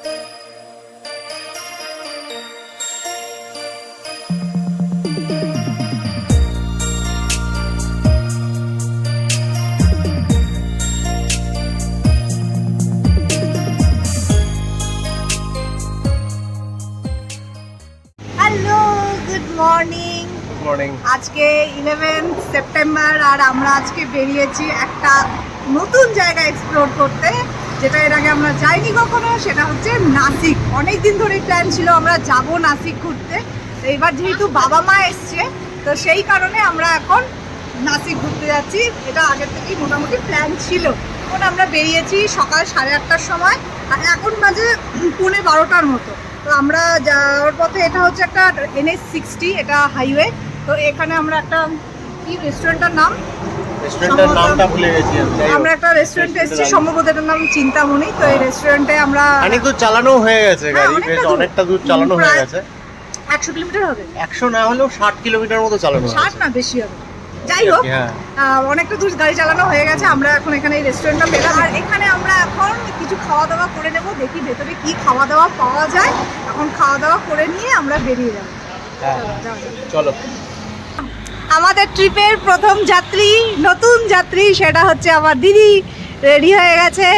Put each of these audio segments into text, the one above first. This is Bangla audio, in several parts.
Hello good morning good morning আজকে ইলেভেন সেপ্টেম্বর আর আমরা আজকে বেরিয়েছি একটা নতুন জায়গা এক্সপ্লোর করতে। যেটা এর আগে আমরা যাইনি কখনো, সেটা হচ্ছে নাসিক। অনেক দিন ধরে প্ল্যান ছিল আমরা যাব নাসিক ঘুরতে। তো এবার যেহেতু বাবা মা এসছে, তো সেই কারণে আমরা এখন নাসিক ঘুরতে যাচ্ছি। এটা আগের থেকেই মোটামুটি প্ল্যান ছিল। এখন আমরা বেরিয়েছি সকাল সাড়ে আটটার সময়, আর এখন বাজে পৌনে বারোটার মতো। তো আমরা যাওয়ার পথে এটা হচ্ছে একটা এনএস সিক্সটি এটা হাইওয়ে তো এখানে আমরা একটা কি রেস্টুরেন্টটার নাম? রেস্টুরেন্টের নামটা ভুলে গেছি আমি আমরা একটা রেস্টুরেন্টে এসেছি সম্ভবত এটার নাম চিন্তামণি তো এই রেস্টুরেন্টে আমরা অনেক দূর চালানো হয়ে গেছে হ্যাঁ, গাড়ি বেশ। অনেকটা দূর চালানো হয়ে গেছে। একশো কিলোমিটার হবে। একশো না হলেও ষাট কিলোমিটার মতো চালানো ষাট না বেশি হবে। যাই হোক হ্যাঁ। অনেকটা দূর গাড়ি চালানো হয়ে গেছে আমরা এখন এখানে এই রেস্টুরেন্টটা পেলাম। আর এখানে আমরা এখন কিছু খাওয়া দাওয়া করে নেব দেখি ভেতরে কি খাওয়া দাওয়া পাওয়া যায়। এখন খাওয়া দাওয়া করে নিয়ে আমরা বেরিয়ে যাব। হ্যাঁ চলো, চলো। আমাদের ট্রিপের প্রথম যাত্রী নতুন যাত্রী সেটা হচ্ছে আমার দিদি। রেডি হয়ে গেছে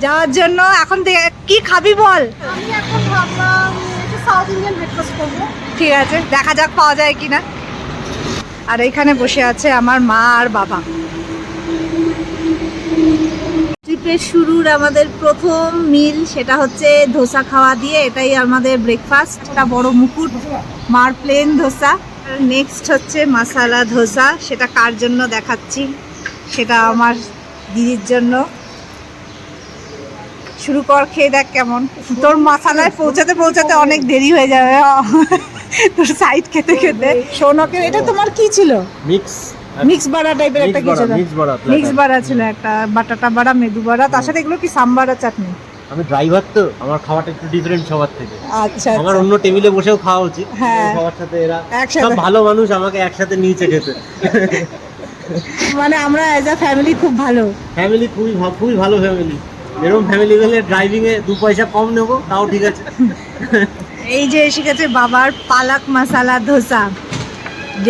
যাওয়ার জন্য। এখন দে- কি খাবি বল? আমি এখন ভাবলাম সাউথ ইন্ডিয়ান ব্রেকফাস্ট করব। ঠিক আছে দেখা যাক পাওয়া যায় কি না আর এখানে বসে আছে আমার মা আর বাবা। ট্রিপের শুরুর আমাদের প্রথম মিল সেটা হচ্ছে ধোসা খাওয়া দিয়ে এটাই আমাদের ব্রেকফাস্ট একটা বড় মুকুট মার প্লেন ধোসা। নেক্সট হচ্ছে মাসালা ধোসা সেটা কার জন্য দেখাচ্ছি? সেটা আমার দিদির জন্য। শুরু কর খেয়ে দেখ কেমন। তোর মশালায় পৌঁছাতে পৌঁছাতে অনেক দেরি হয়ে যাবে। তোর সাইড খেতে খেতে। সোনকে এটা তোমার কি ছিল? মিক্স মিক্স বাড়া টাইপের একটা কিছু বড়া মিক্স বড়া মিক্স বাড়া ছিল একটা বাটাটা বাড়া মেদু বাড়া তার সাথে এগুলো কি সাম্বারা চাটনি? আমি ড্রাইভার তো আমার খাওয়াটা একটু ডিফারেন্ট সবার থেকে। আচ্ছা আমার আচ্ছা। অন্য টেবিলে বসেও খাওয়া উচিত। হ্যাঁ। সবার সাথে এরা। সব ভালো মানুষ আমাকে একসাথে নিচে খেতে। মানে আমরা অ্যাজ আ ফ্যামিলি খুব ভালো। ফ্যামিলি খুবই খুবই ভালো ফ্যামিলি এরকম ফ্যামিলি হলে ড্রাইভিং এ দু পয়সা কম নেব তাও ঠিক আছে। এই যে এসে গেছে বাবার পালাক মশালা ধোসা।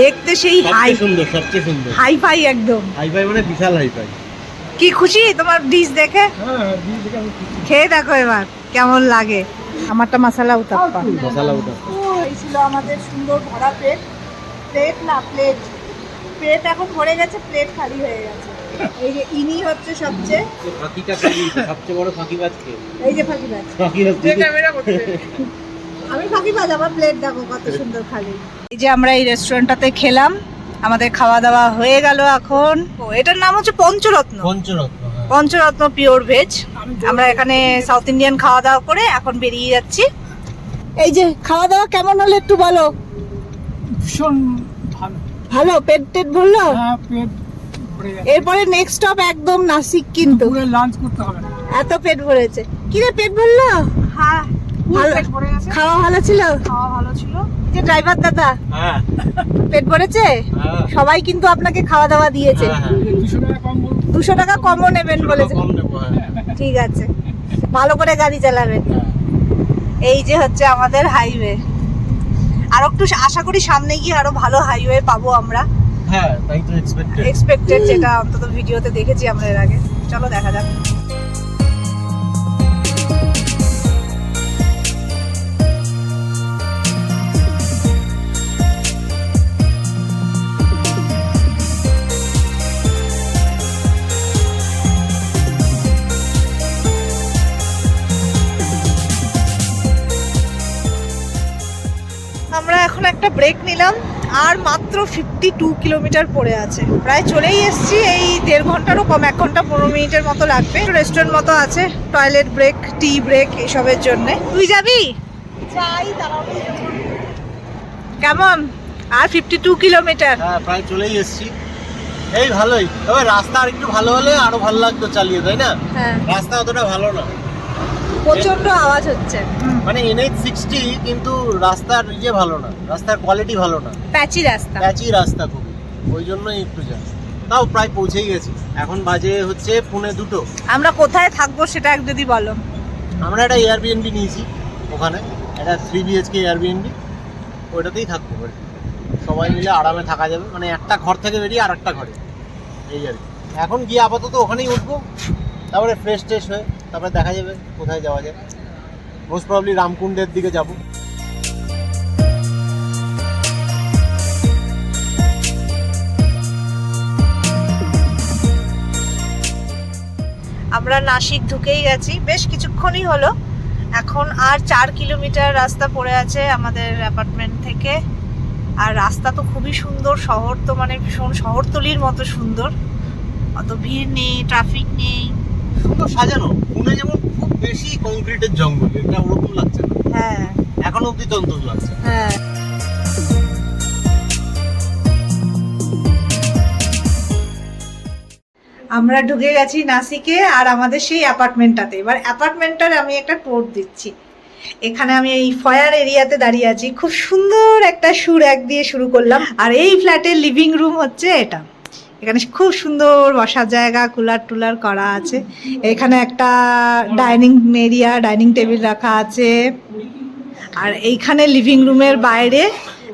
দেখতে সেই হাই সুন্দর সবচেয়ে সুন্দর। হাই ফাই একদম। হাই ফাই মানে বিশাল হাই ফাই কি খুশি? তোমার ডিশ দেখে? খেয়ে দেখো এবার কেমন লাগে? আমারটা মশালা উতাপ্পা মশালা ওটা এই ছিল আমাদের সুন্দর ভরা প্লেট প্লেট না প্লেট। প্লেট এখন ভরে গেছে প্লেট খালি হয়ে গেছে। এই যে ইনি হচ্ছে সবচেয়ে। ফাঁকিটা সবচেয়ে বড় ফাঁকিবাজ কে? এই যে ফাঁকিবাজ। ফাঁকিবাজ আমি ফাঁকিবাজ আমার প্লেট দেখো কত সুন্দর খালি। এই যে আমরা এই রেস্টুরেন্টটাতে খেলাম। আমাদের খাওয়া দাওয়া হয়ে গেল এখন। ও এটার নাম হচ্ছে পঞ্চরত্ন। পঞ্চরত্ন হ্যাঁ। পঞ্চরত্ন পিওর ভেজ আমরা এখানে সাউথ ইন্ডিয়ান খাওয়া দাওয়া করে এখন বেরিয়ে যাচ্ছি। এই যে খাওয়া দাওয়া কেমন হলো একটু বলো? ভীষণ ভালো। ভালো? পেট টেট ভরলো? হ্যাঁ পেট এরপরে নেক্সট স্টপ একদম নাসিক কিন্তু। লাঞ্চ করতে হবে না। এত পেট ভরেছে। কি রে পেট ভরলো? হ্যাঁ ভালো। পেট ভরে গেছে। খাওয়া ভালো ছিল? খাওয়া ভালো ছিল। যে ড্রাইভার দাদা। হ্যাঁ। পেট ভরেছে? হ্যাঁ। সবাই কিন্তু আপনাকে খাওয়া দাওয়া দিয়েছে। হ্যাঁ। দুশো টাকা কমও নেবেন বলেছে। কম নেব, হ্যাঁ। ঠিক আছে। ভালো করে গাড়ি চালাবেন। এই যে হচ্ছে আমাদের হাইওয়ে আর একটু আশা করি সামনে গিয়ে আরও ভালো হাইওয়ে পাবো আমরা। হ্যাঁ তাই তো এক্সপেক্টেড এক্সপেক্টেড যেটা অন্তত ভিডিওতে দেখেছি আমরা এর আগে। চলো দেখা যাক। একটা ব্রেক নিলাম আর মাত্র ফিফটি টু কিলোমিটার পড়ে আছে। প্রায় চলেই এসেছি এই দেড় ঘন্টারও কম এক ঘণ্টা পনেরো মিনিটের মতো লাগবে। রেস্টুরেন্ট মতো আছে টয়লেট ব্রেক টি ব্রেক এসবের জন্য। তুই যাবি? যাই কেমন? আর ফিফটি টু কিলোমিটার হ্যাঁ প্রায় চলেই এসেছি। এই ভালোই। তবে রাস্তা আর একটু ভালো হলে আরও ভালো লাগতো চালিয়ে তাই না? হ্যাঁ। রাস্তা অতটা ভালো না। প্রচণ্ড আওয়াজ হচ্ছে। মানে এনএইচ সিক্সটি কিন্তু রাস্তার ইয়ে ভালো না রাস্তার কোয়ালিটি ভালো না। প্যাচি রাস্তা। প্যাচি রাস্তা খুব ওই জন্যই একটু যা। তাও প্রায় পৌঁছেই গেছি। এখন বাজে হচ্ছে পুনে দুটো। আমরা কোথায় থাকব সেটা এক যদি বলো। আমরা একটা এয়ারবিএনবি নিয়েছি ওখানে একটা থ্রি বিএচকে এয়ারবিএনবি ওইটাতেই থাকব আর কি। সবাই মিলে আরামে থাকা যাবে মানে একটা ঘর থেকে বেরিয়ে আর একটা ঘরে। এই আর কি। এখন গিয়ে আপাতত ওখানেই উঠবো। তারপরে ফ্রেশ ট্রেশ হয়ে তারপরে দেখা যাবে কোথায় যাওয়া যায়। মোস্ট প্রবলি রামকুণ্ডের দিকে যাব। আমরা নাসিক ঢুকেই গেছি। বেশ কিছুক্ষণই হলো। এখন আর চার কিলোমিটার রাস্তা পড়ে আছে আমাদের অ্যাপার্টমেন্ট থেকে। আর রাস্তা তো খুবই সুন্দর, শহর তো মানে ভীষণ শহরতলির মতো সুন্দর। অত ভিড় নেই ট্রাফিক নেই। সুন্দর সাজানো। পুনে যেমন খুব বেশি কংক্রিটের জঙ্গল এটা ওরকম লাগছে না। হ্যাঁ। এখন অব্দি তন্তর লাগছে হ্যাঁ। আমরা ঢুকে গেছি নাসিকে আর আমাদের সেই অ্যাপার্টমেন্টটাতে এবার অ্যাপার্টমেন্টটার আমি একটা টোর দিচ্ছি। এখানে আমি এই ফয়ার এরিয়াতে দাঁড়িয়ে আছি। খুব সুন্দর একটা সুর এক দিয়ে শুরু করলাম। আর এই ফ্ল্যাটের লিভিং রুম হচ্ছে এটা। এখানে খুব সুন্দর বসার জায়গা কুলার টুলার করা আছে। এখানে একটা ডাইনিং এরিয়া ডাইনিং টেবিল রাখা আছে। আর এইখানে লিভিং রুমের বাইরে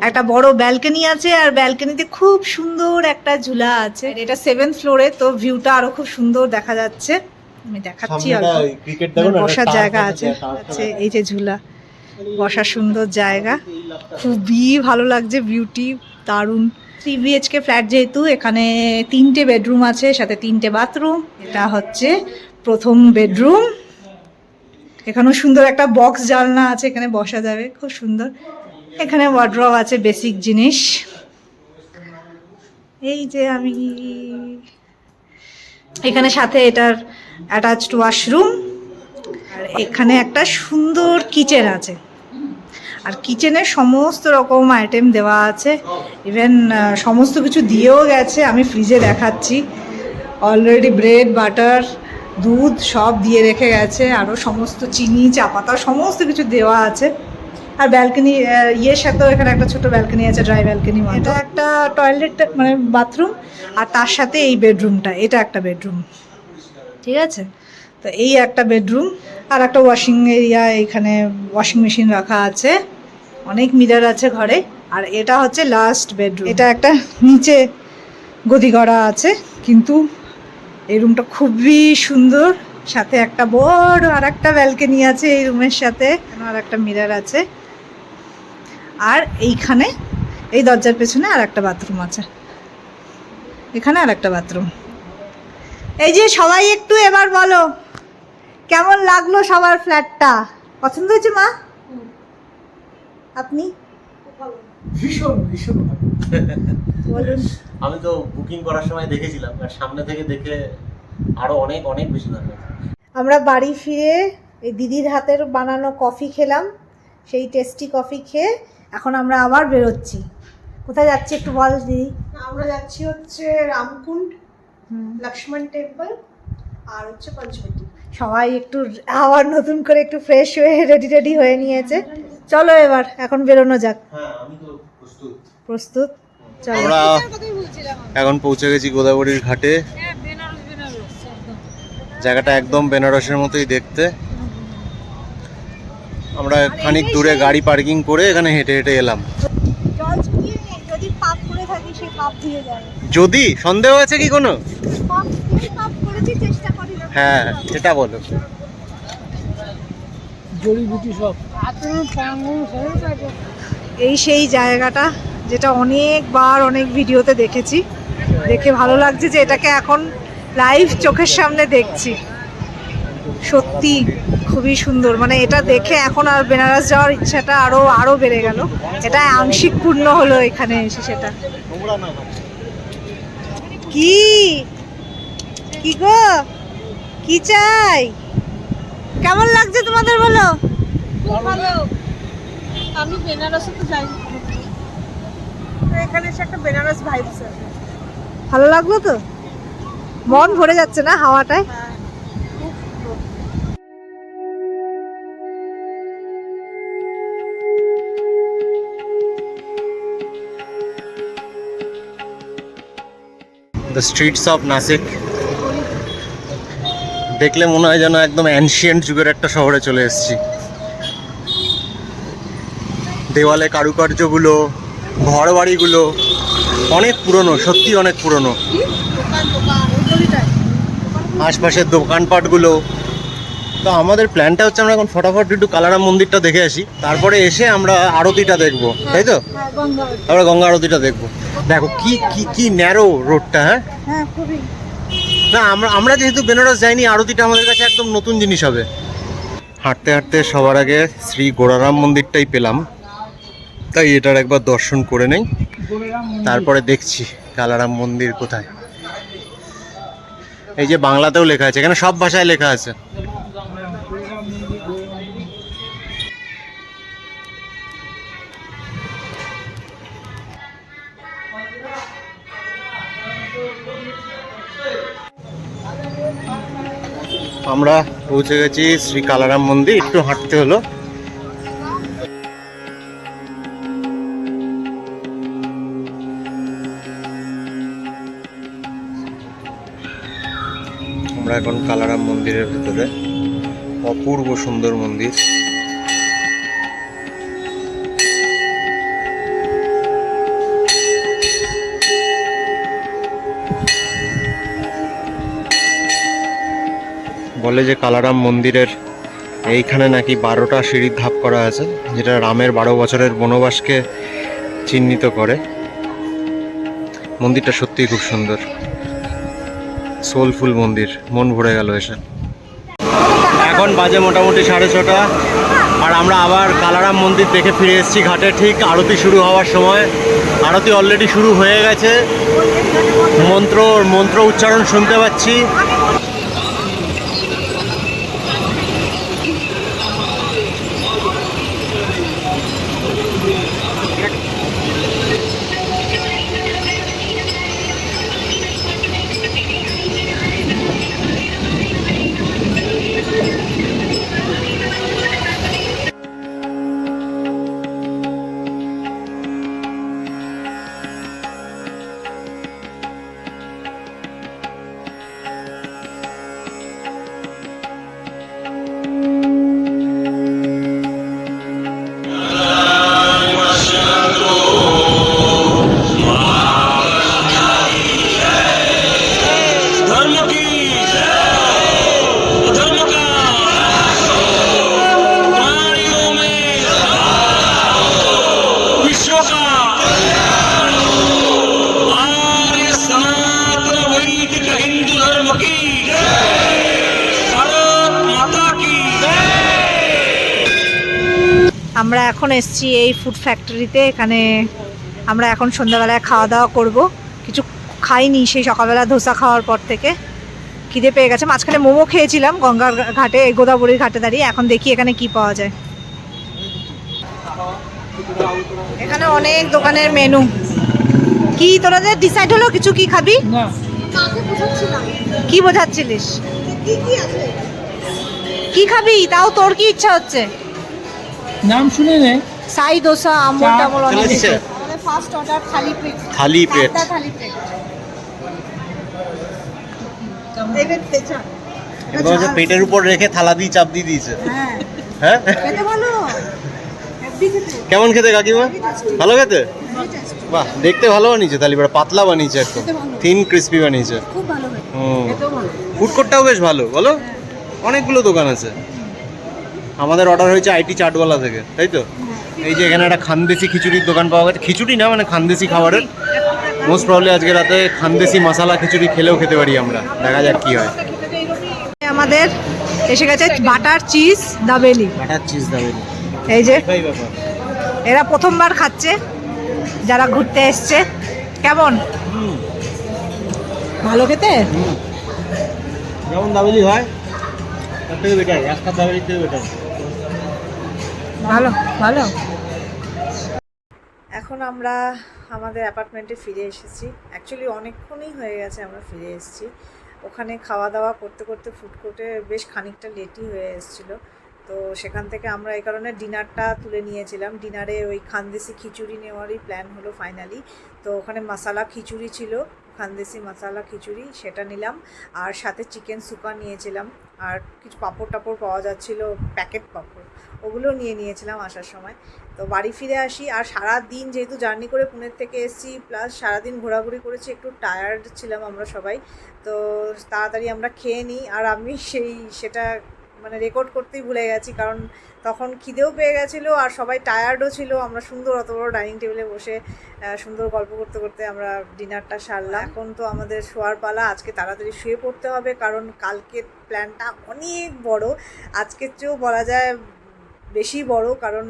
একটা বড় ব্যালকনি আছে আর ব্যালকনিতে খুব সুন্দর একটা ঝুলা আছে। এটা সেভেন্থ ফ্লোরে তো ভিউটা আরও খুব সুন্দর দেখা যাচ্ছে। আমি দেখাচ্ছি বসার জায়গা আছে। আছে এই যে ঝুলা। বসার সুন্দর জায়গা। খুবই ভালো লাগছে বিউটি দারুণ। থ্রি বিএচকে ফ্ল্যাট যেহেতু, এখানে তিনটে বেডরুম আছে, সাথে তিনটে বাথরুম। এটা হচ্ছে প্রথম বেডরুম। এখানেও সুন্দর একটা বক্স জানলা আছে, এখানে বসা যাবে, খুব সুন্দর। এখানে ওয়ার্ড্রপ আছে বেসিক জিনিস। এই যে আমি এখানে সাথে এটার অ্যাটাচড ওয়াশরুম আর এখানে একটা সুন্দর কিচেন আছে। আর কিচেনে সমস্ত রকম আইটেম দেওয়া আছে। ইভেন সমস্ত কিছু দিয়েও গেছে আমি ফ্রিজে দেখাচ্ছি। অলরেডি ব্রেড বাটার দুধ সব দিয়ে রেখে গেছে আরও সমস্ত চিনি চা পাতা সমস্ত কিছু দেওয়া আছে। আর ব্যালকনি ইয়ের সাথেও এখানে একটা ছোট ব্যালকনি আছে ড্রাই ব্যালকনি এটা একটা টয়লেট মানে বাথরুম আর তার সাথে এই বেডরুমটা এটা একটা বেডরুম ঠিক আছে? তো এই একটা বেডরুম আর একটা ওয়াশিং এরিয়া এখানে ওয়াশিং মেশিন রাখা আছে। অনেক মিরার আছে ঘরে, আর এটা হচ্ছে লাস্ট বেডরুম এটা একটা নিচে গদি করা আছে, কিন্তু এই রুমটা খুবই সুন্দর। সাথে একটা বড় আর একটা ব্যালকনি আছে এই রুমের সাথে আর একটা মিরার আছে। আর এইখানে, এই দরজার পেছনে আর একটা বাথরুম আছে। এখানে আর একটা বাথরুম এই যে সবাই একটু এবার বলো কেমন লাগল সবার ফ্ল্যাটটা? পছন্দ হয়েছে মা? আপনি? ভীষণ ভীষণ বলুন। আমি তো বুকিং করার সময় দেখেছিলাম আর সামনে থেকে দেখে আরও অনেক অনেক বেশি ভালো আমরা বাড়ি ফিরে এই দিদির হাতের বানানো কফি খেলাম সেই টেস্টি কফি খেয়ে এখন আমরা আবার বেরোচ্ছি। কোথায় যাচ্ছি একটু বল দিদি? আমরা যাচ্ছি হচ্ছে রামকুণ্ড লক্ষ্মণ টেম্পল আর হচ্ছে পঞ্চবটি। সবাই একটু আবার নতুন করে একটু ফ্রেশ হয়ে রেডি রেডি হয়ে নিয়েছে। চলো এবার এখন বেরোনো যাক। হ্যাঁ আমি তো প্রস্তুত। প্রস্তুত? আমরা এখন পৌঁছে গেছি গোদাবরীর ঘাটে। জায়গাটা একদম বেনারসের মতোই দেখতে। আমরা খানিক দূরে গাড়ি পার্কিং করে এখানে হেঁটে হেঁটে এলাম। যদি পাপ করে থাকি সেই পাপ ধুয়ে যাবে। যদি? সন্দেহ আছে কি কোনো? পাপ এই পাপ করেছি চেষ্টা হ্যাঁ এটা বলো। জড়িবুটি সব। এই সেই জায়গাটা যেটা অনেকবার অনেক ভিডিওতে দেখেছি। দেখে ভালো লাগছে যে এটাকে এখন লাইভ চোখের সামনে দেখছি। সত্যি খুবই সুন্দর। মানে এটা দেখে এখন আর বেনারস যাওয়ার ইচ্ছাটা আরও আরও বেড়ে গেল। এটা আংশিক পূর্ণ হলো এখানে এসে সেটা। কি? কি গো? কি চাই? কেমন লাগছে তোমাদের বলো? খুব ভালো। আমি বেনারসে তো যাই এখানে এসে একটা বেনারস ভাইবস আছে। ভালো লাগল তো? মন ভরে যাচ্ছে না হাওয়াটায়? the streets of Nasik. দেখলে মনে হয় যেন একদম অ্যানশিয়েন্ট যুগের একটা শহরে চলে এসেছি। দেওয়ালে কারুকার্যগুলো ঘর বাড়িগুলো অনেক পুরনো সত্যি অনেক পুরনো। আশপাশের দোকানপাটগুলো। তো আমাদের প্ল্যানটা হচ্ছে আমরা এখন ফটাফট একটু কালারাম মন্দিরটা দেখে আসি। তারপরে এসে আমরা আরতিটা দেখব তাই তো? হ্যাঁ গঙ্গা আমরা গঙ্গা আরতিটা দেখব। দেখো কি কি কি ন্যারো রোডটা হ্যাঁ? হ্যাঁ না, আমরা আমরা যেহেতু বেনারস যাইনি, আরতিটা আমাদের কাছে একদম নতুন জিনিস হবে। হাঁটতে হাঁটতে সবার আগে শ্রী গোড়ারাম মন্দিরটাই পেলাম। তাই এটার একবার দর্শন করে নেই। তারপরে দেখছি কালারাম মন্দির কোথায়। এই যে বাংলাতেও লেখা আছে, এখানে সব ভাষায় লেখা আছে। আমরা পৌঁছে গেছি শ্রী কালারাম মন্দির। একটু হাঁটতে হলো। আমরা এখন কালারাম মন্দিরের ভেতরে। অপূর্ব সুন্দর মন্দির। বলে যে কালারাম মন্দিরের এইখানে নাকি বারোটা সিঁড়ির ধাপ করা আছে, যেটা রামের বারো বছরের বনবাসকে চিহ্নিত করে। মন্দিরটা সত্যিই খুব সুন্দর। সোলফুল মন্দির, মন ভরে গেল এসে। এখন বাজে মোটামুটি সাড়ে ছটা, আর আমরা আবার কালারাম মন্দির দেখে ফিরে এসেছি ঘাটে। ঠিক আরতি শুরু হওয়ার সময়। আরতি অলরেডি শুরু হয়ে গেছে। মন্ত্র মন্ত্র উচ্চারণ শুনতে পাচ্ছি। আমরা এখন এসেছি এই ফুড ফ্যাক্টরিতে এখানে আমরা এখন সন্ধ্যাবেলায় খাওয়া দাওয়া করব। কিছু খাইনি, সেই সকালবেলা ধোসা খাওয়ার পর থেকে। খিদে পেয়ে গেছে। মাঝখানে মোমো খেয়েছিলাম গঙ্গার ঘাটে গোদাবরীর ঘাটে দাঁড়িয়ে। এখন দেখি এখানে কি পাওয়া যায়। এখানে অনেক দোকানের মেনু কি তোরাদের ডিসাইড হলো কিছু কি খাবি? কি বোঝাচ্ছিলিস? কি খাবি? তাও তোর কি ইচ্ছা হচ্ছে? নাম শুনে নে। সাই দোসা আমল টামল অনেক। ফার্স্ট অর্ডার সাদা থালি প্লেট এবার তেচা একদম পেটের উপর রেখে থালা দিয়ে চাপ দিয়ে দিয়েছে। হ্যাঁ। হ্যাঁ? খেতে ভালো? কেমন খেতে কাকিমা? ভালো খেতে? বাহ দেখতে ভালো বানিয়েছে তাহলে এবার পাতলা বানিয়েছে একদম। থিন ক্রিস্পি বানিয়েছে। খুব ভালো হয় হুম খেতেও ভালো। ফুড কোর্টটাও বেশ ভালো বলো? অনেকগুলো দোকান আছে। আমাদের অর্ডার হয়েছে আইটি চাটওয়ালা থেকে তাই তো? এই যে এখানে একটা খানদেশি খিচুড়ির দোকান পাওয়া গেছে। খিচুড়ি না মানে খানদেশি খাবারের। মোস্ট প্রবলি আজকে রাতে খানদেশি মশলা খিচুড়ি খেলেও খেতে পারি আমরা। দেখা যাক কি হয়। আমাদের এসে গেছে butter cheese dabeli. Butter cheese দাবে এই যে এরা প্রথমবার খাচ্ছে যারা ঘুরতে এসছে। কেমন? ভালো খেতে? যেমন দাবেলি হয় তার থেকে বেটার এক দাবেলির থেকে বেটার ভালো ভালো। এখন আমরা আমাদের অ্যাপার্টমেন্টে ফিরে এসেছি। অ্যাকচুয়ালি অনেকক্ষণই হয়ে গেছে আমরা ফিরে এসেছি। ওখানে খাওয়া দাওয়া করতে করতে ফুড কোর্টে বেশ খানিকটা লেটই হয়ে এসেছিল। তো সেখান থেকে আমরা এই কারণে ডিনারটা তুলে নিয়েছিলাম। ডিনারে ওই খানদেশি খিচুড়ি নেওয়ারই প্ল্যান হলো ফাইনালি তো ওখানে মশালা খিচুড়ি ছিল, খানদেশি মশালা খিচুড়ি, সেটা নিলাম। আর সাথে চিকেন সুকা নিয়েছিলাম। আর কিছু পাঁপড় টাপড় পাওয়া যাচ্ছিল প্যাকেট পাঁপড়। ওগুলো নিয়ে নিয়েছিলাম আসার সময়। তো বাড়ি ফিরে আসি, আর সারা দিন যেহেতু জার্নি করে পুনের থেকে এসেছি প্লাস সারাদিন ঘোরাঘুরি করেছি, একটু টায়ার্ড ছিলাম আমরা সবাই। তো তাড়াতাড়ি আমরা খেয়ে নিই। আর আমি সেই, সেটা মানে রেকর্ড করতেই ভুলে গেছি, কারণ তখন খিদেও পেয়ে গেছিল আর সবাই টায়ার্ডও ছিল। আমরা সুন্দর অত বড় ডাইনিং টেবিলে বসে সুন্দর গল্প করতে করতে আমরা ডিনারটা সারলাম। এখন তো আমাদের শোয়ার পালা, আজকে তাড়াতাড়ি শুয়ে পড়তে হবে, কারণ কালকের প্ল্যানটা অনেক বড়। আজকের চেয়েও বলা যায় বেশি বড়, কারণ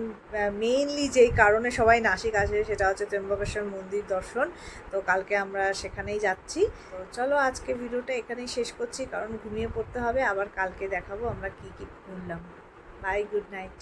মেইনলি যেই কারণে সবাই নাসিক আসে সেটা হচ্ছে ত্র্যম্বকেশ্বর মন্দির দর্শন। তো কালকে আমরা সেখানেই যাচ্ছি। তো চলো আজকে ভিডিওটা এখানেই শেষ করছি, কারণ ঘুমিয়ে পড়তে হবে। আবার কালকে দেখাবো আমরা কি কি ঘুরলাম। Bye good night